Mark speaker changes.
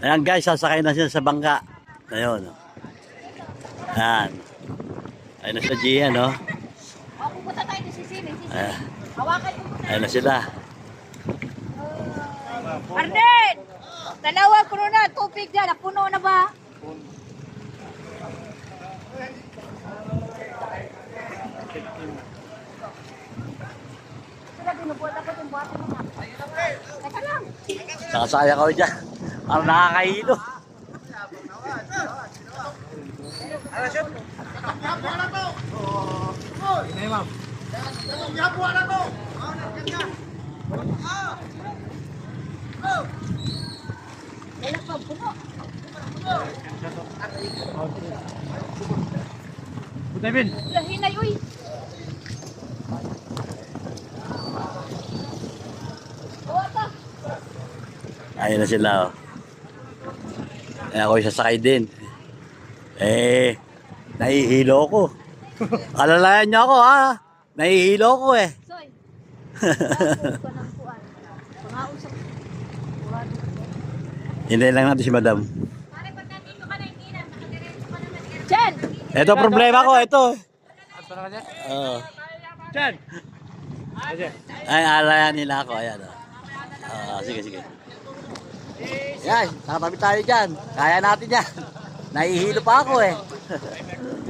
Speaker 1: Ayan guys, sasakay na sila sa bangka. Ayun. oh. Ayan. Ayun na sa Gian, no?
Speaker 2: O, pupunta tayo sa sisili. Sisili.
Speaker 1: Ayan.
Speaker 2: Hawakan mo muna.
Speaker 1: Ayun na sila.
Speaker 2: Arden! Dalawa, puno na. Tubig dyan. Puno na ba?
Speaker 1: Nakasaya ko dyan. Parang nakakahilo.
Speaker 2: Wala pa, puno. Wala, hinay, uy.
Speaker 1: Ayun na sila, oh. Kaya ako sasakay din. Eh, nahihilo ko. Alalayan niyo ako, ha? Nahihilo ko, eh.
Speaker 2: Soy.
Speaker 1: Hintayin lang natin si madam.
Speaker 2: Jen!
Speaker 1: Ito problema ko, ito. Oo.
Speaker 3: Diyan.
Speaker 1: Ay, alayan nila ako. Ayan, oh. Oo, sige, sige. Yan, nakatabi tayo dyan. Kaya natin yan. Nahihilo pa ako, eh.